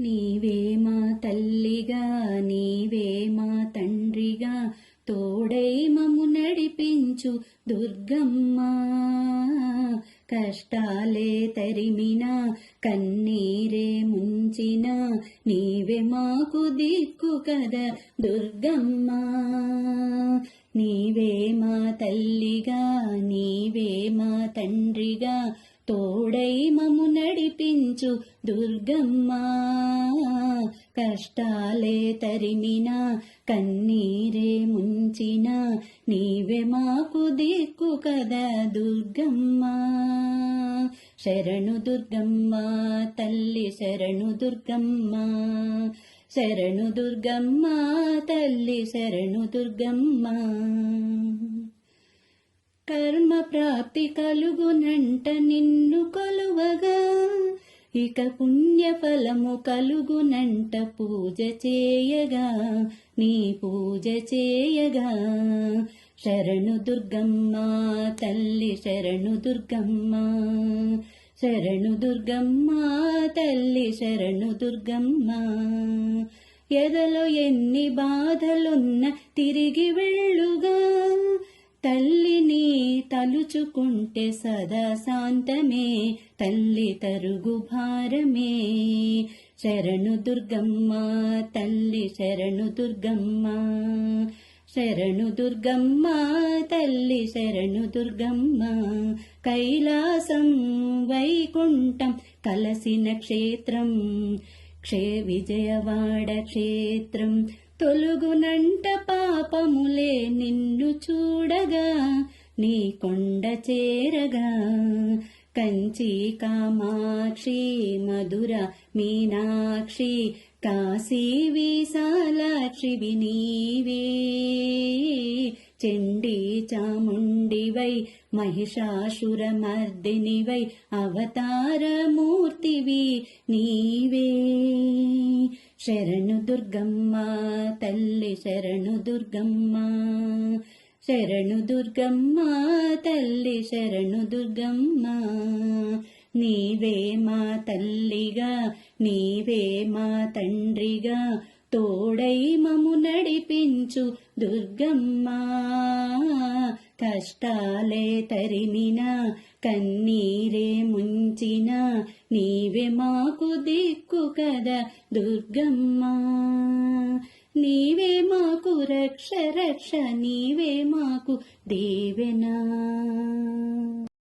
నీవే మా తల్లిగా నీవే మా తండ్రిగా తోడై మము నడిపించు దుర్గమ్మ. కష్టాలే తరిమిన కన్నీరే ముంచిన నీవే మాకు దిక్కు కదా దుర్గమ్మ. నీవే మా తల్లిగా నీవే మా తండ్రిగా నడిపించు దుర్గమ్మా. కష్టాలే తరిమిన కన్నీరే ముంచిన నీవే మాకు దిక్కు కదా దుర్గమ్మా. శరణు దుర్గమ్మ తల్లి శరణు దుర్గమ్మ. శరణు దుర్గమ్మ తల్లి శరణు దుర్గమ్మ. కర్మ ప్రాప్తి కలుగునంట నిన్ను కొలువగా. ఇక పుణ్యఫలము కలుగునంట పూజ చేయగా. నీ పూజ చేయగా. శరణు దుర్గమ్మ తల్లి శరణు దుర్గమ్మ. శరణు దుర్గమ్మ తల్లి శరణు దుర్గమ్మ. ఎదలో ఎన్ని బాధలున్న తిరిగి వెళ్ళుగా. తలుచుకుంటే సదా శాంతమే తల్లి తరుగు భారమే. శరణు దుర్గమ్మ తల్లి శరణు దుర్గమ్మ. శరణు దుర్గమ్మ తల్లి శరణు దుర్గమ్మ. కైలాసం వైకుంఠం కలసిన క్షేత్రం. క్షే విజయవాడ క్షేత్రం తొలుగునంట పాపములే నిన్ను చూడగా. నీ కొండ చేరగా కంచి కామాక్షి మధుర మీనాక్షి కాశీ విశాలాక్షి నీవే చండీ చాముండివై మహిషాసురమర్దినివై అవతారమూర్తివి నీవే. శరణు దుర్గమ్మ తల్లి శరణు దుర్గమ్మ శరణు దుర్గమ్మ తల్లి శరణు దుర్గమ్మ. నీవే మా తల్లిగా నీవే మా తండ్రిగా. తోడై మము నడిపించు దుర్గమ్మ. కష్టాలే తరిమిన కన్నీరే ముంచిన నీవే మాకు దిక్కు కదా దుర్గమ్మ. నీవే మాకు రక్ష రక్ష నీవే మాకు దేవెనా.